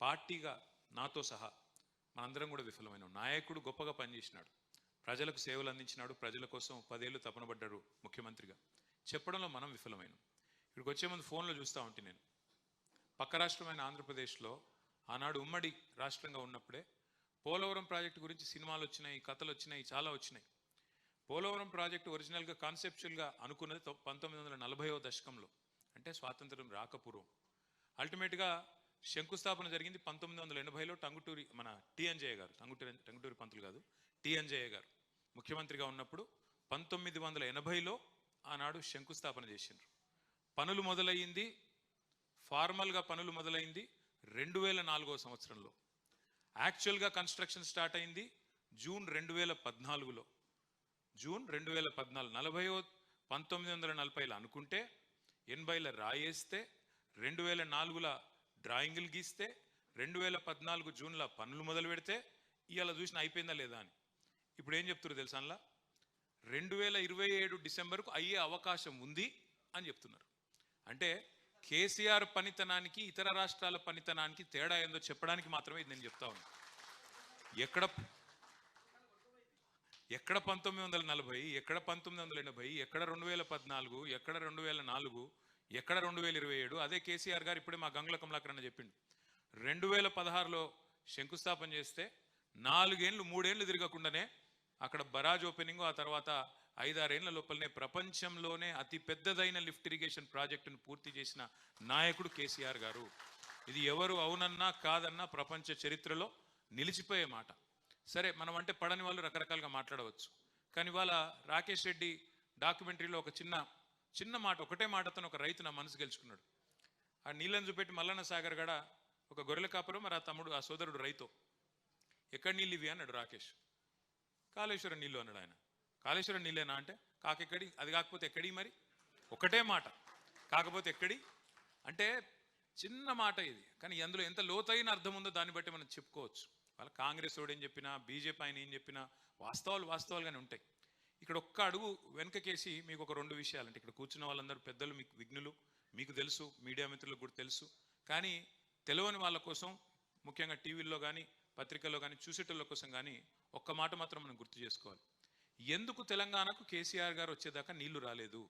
పార్టీగా నాతో సహా మనందరం కూడా విఫలమైన. నాయకుడు గొప్పగా పనిచేసినాడు. ప్రజలకు సేవలు అందించినాడు. ప్రజల కోసం పదేళ్ళు తపనబడ్డాడు ముఖ్యమంత్రిగా. చెప్పడంలో మనం విఫలమైన. ఇక్కడికి వచ్చే ముందు ఫోన్లో చూస్తూ ఉంటే నేను. పక్క రాష్ట్రమైన ఆంధ్రప్రదేశ్లో ఆనాడు ఉమ్మడి రాష్ట్రంగా ఉన్నప్పుడే పోలవరం ప్రాజెక్టు గురించి సినిమాలు వచ్చినాయి కథలు వచ్చినాయి చాలా వచ్చినాయి. పోలవరం ప్రాజెక్టు ఒరిజినల్గా కాన్సెప్చువల్గా అనుకున్నది తొ- పంతొమ్మిది వందల నలభైవ దశకంలో. అంటే స్వాతంత్రం రాకపూర్వం. అల్టిమేట్గా శంకుస్థాపన జరిగింది పంతొమ్మిది వందల ఎనభైలో టంగుటూరి మన టి అంజయ్య గారు. టంగుటూరి టంగుటూరి పంతులు కాదు. టి అంజయ్య గారు ముఖ్యమంత్రిగా ఉన్నప్పుడు పంతొమ్మిది వందల ఎనభైలో ఆనాడు శంకుస్థాపన చేసిండ్రు. పనులు మొదలయ్యింది ఫార్మల్గా పనులు మొదలైంది రెండు వేల నాలుగో సంవత్సరంలో. యాక్చువల్గా కన్స్ట్రక్షన్ స్టార్ట్ అయింది జూన్ రెండు వేల పద్నాలుగులో. జూన్ రెండు వేల పద్నాలుగు నలభై పంతొమ్మిది వందల నలభైలో అనుకుంటే ఎనభైలో రాయేస్తే రెండు వేల నాలుగుల డ్రాయింగ్లు గీస్తే రెండు వేల పద్నాలుగు జూన్లో పనులు మొదలు పెడితే ఇవాళ చూసిన అయిపోయిందా లేదా అని. ఇప్పుడు ఏం చెప్తున్నారు తెలుసా అందులో రెండు వేల ఇరవై ఏడు డిసెంబర్కు అయ్యే అవకాశం ఉంది అని చెప్తున్నారు. అంటే కేసీఆర్ పనితనానికి ఇతర రాష్ట్రాల పనితనానికి తేడా ఏందో చెప్పడానికి మాత్రమే ఇది నేను చెప్తా ఉన్నా. ఎక్కడ ఎక్కడ పంతొమ్మిది వందల నలభై ఎక్కడ పంతొమ్మిది వందల ఎనభై ఎక్కడ రెండు వేల పద్నాలుగు ఎక్కడ రెండు వేల నాలుగు ఎక్కడ రెండు వేల ఇరవై ఏడు? అదే కేసీఆర్ గారు ఇప్పుడే మా గంగుల కమలాకర్ అన్న చెప్పిండు. రెండు వేల పదహారులో శంకుస్థాపన చేస్తే నాలుగేళ్ళు మూడేళ్ళు తిరగకుండానే అక్కడ బరాజ్ ఓపెనింగ్ ఆ తర్వాత ఐదారేళ్ళ లోపలనే ప్రపంచంలోనే అతి పెద్దదైన లిఫ్ట్ ఇరిగేషన్ ప్రాజెక్టును పూర్తి చేసిన నాయకుడు కేసీఆర్ గారు. ఇది ఎవరు అవునన్నా కాదన్నా ప్రపంచ చరిత్రలో నిలిచిపోయే మాట. సరే మనం అంటే పడని వాళ్ళు రకరకాలుగా మాట్లాడవచ్చు. కానీ వాళ్ళ రాకేష్ రెడ్డి డాక్యుమెంటరీలో ఒక చిన్న చిన్న మాట ఒకటే మాటతో ఒక రైతు నా మనసు గెలుచుకున్నాడు. ఆ నీళ్ళని చూపెట్టి మల్లన్న సాగర్ గడ ఒక గొర్రెల కాపురం మరి ఆ తమ్ముడు ఆ సోదరుడు రైతు. ఎక్కడ నీళ్ళు ఇవి అన్నాడు రాకేష్. కాళేశ్వరం నీళ్ళు అన్నాడు ఆయన. కాళేశ్వరం నీళ్ళేనా అంటే కాకెక్కడి అది కాకపోతే ఎక్కడి మరి? ఒకటే మాట. కాకపోతే ఎక్కడి? అంటే చిన్న మాట ఇది. కానీ అందులో ఎంత లోతైన అర్థం ఉందో దాన్ని బట్టి మనం చెప్పుకోవచ్చు. వాళ్ళ కాంగ్రెస్ వాడు ఏం చెప్పినా బీజేపీ ఆయన ఏం చెప్పినా వాస్తవాలు వాస్తవాలుగానే ఉంటాయి. ఇక్కడ ఒక్క అడుగు వెనకకేసి మీకు ఒక రెండు విషయాలు అంటే ఇక్కడ కూర్చున్న వాళ్ళందరూ పెద్దలు మీకు విఘ్నులు మీకు తెలుసు మీడియా మిత్రులకు కూడా తెలుసు. కానీ తెలియని వాళ్ళ కోసం ముఖ్యంగా టీవీల్లో కానీ పత్రికల్లో కానీ చూసేటోళ్ళ కోసం కానీ ఒక్క మాట మాత్రం మనం గుర్తు చేసుకోవాలి. ఎందుకు తెలంగాణకు కేసీఆర్ గారు వచ్చేదాకా నీళ్ళు రాలేదు?